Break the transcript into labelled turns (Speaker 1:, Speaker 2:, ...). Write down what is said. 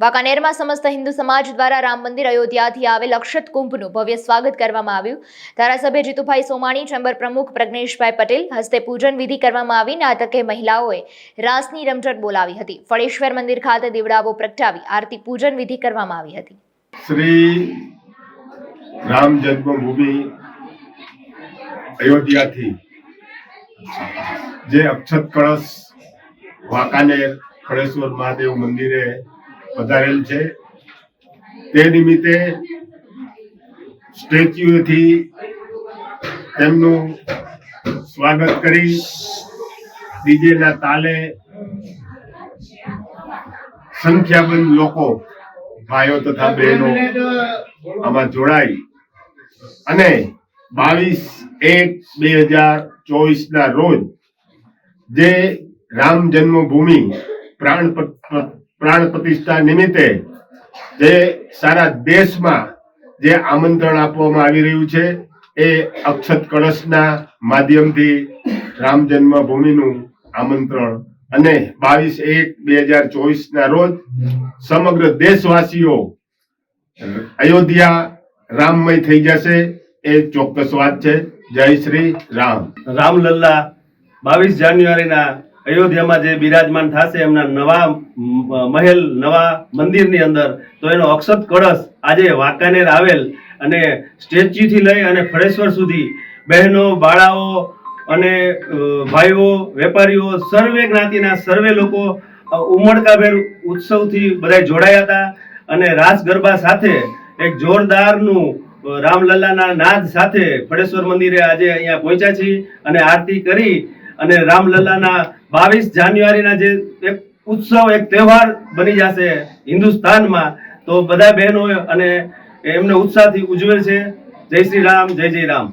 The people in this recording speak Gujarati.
Speaker 1: વાંકાનેરમાં સમસ્ત હિન્દુ સમાજ દ્વારા રામ મંદિર અયોધ્યાથી આવેલ અક્ષત કુંભનું ભવ્ય સ્વાગત કરવામાં આવ્યું. ધારાસભ્ય જીતુભાઈ સોમાણી, ચેમ્બર પ્રમુખ પ્રજ્ઞેશભાઈ પટેલ હસ્તે પૂજન વિધિ કરવામાં આવી આ તકે મહિલાઓએ રાસની રમઝટ બોલાવી હતી. ફળેશ્વર મંદિર ખાતે દીવડાઓ પ્રગટાવી આરતી પૂજન વિધિ કરવામાં આવી હતી.
Speaker 2: શ્રી રામ જન્મભૂમિ અયોધ્યાથી જે અક્ષત કળશ વાંકાનેર, ખડેશ્વર મહાદેવ મંદિરે પધારેલ છે. તે નિમિત્તે સ્ટેચ્યુએથી તેમનું સ્વાગત કરી ડીજેના તાલે સંખ્યાબંધ લોકો, ભાઈઓ તથા બહેનો આમાં જોડાઈ અને બાવીસ એક બે હજાર ચોવીસ ના રોજ જે રામ જન્મભૂમિ પ્રાણ પ્રાણ પ્રતિષ્ઠા નિમિત્તે જે સારા દેશમાં જે આમંત્રણ આપવામાં આવી રહ્યું છે, એ અક્ષત કળશના માધ્યમથી રામ જન્મભૂમિનું આમંત્રણ અને બાવીસ એક બે હજાર ચોવીસ ના રોજ સમગ્ર દેશવાસીઓ અયોધ્યા રામમય થઈ જશે, એ ચોક્કસ વાત છે. જય શ્રી રામ.
Speaker 3: રામલલ્લા બાવીસ જાન્યુઆરીના અયોધ્યામાં જે બિરાજમાન થશે, એમના નવા મહેલ, નવા મંદિરની અંદર, તો એનો અક્ષત કળશ આજે વાંકાનેર આવેલ અને સ્ટેચ્યુથી લઈ અને ફળેશ્વર સુધી બહેનો, બાળાઓ અને ભાઈઓ, વેપારીઓ, સર્વે જ્ઞાતિના સર્વે લોકો ઉમળકાભેર ઉત્સવથી બધા જોડાયા હતા અને રાસ ગરબા સાથે એક જોરદારનું રામલલ્લાના નાદ સાથે ફળેશ્વર મંદિરે આજે અહીંયા પહોંચ્યા છીએ અને આરતી કરી અને રામલલ્લાના બાવીસ જાન્યુઆરીના જે એક ઉત્સવ, એક તહેવાર બની જશે હિન્દુસ્તાનમાં, તો બધા બહેનો અને એમને ઉત્સાહથી ઉજવે છે. જય શ્રી રામ, જય જય રામ.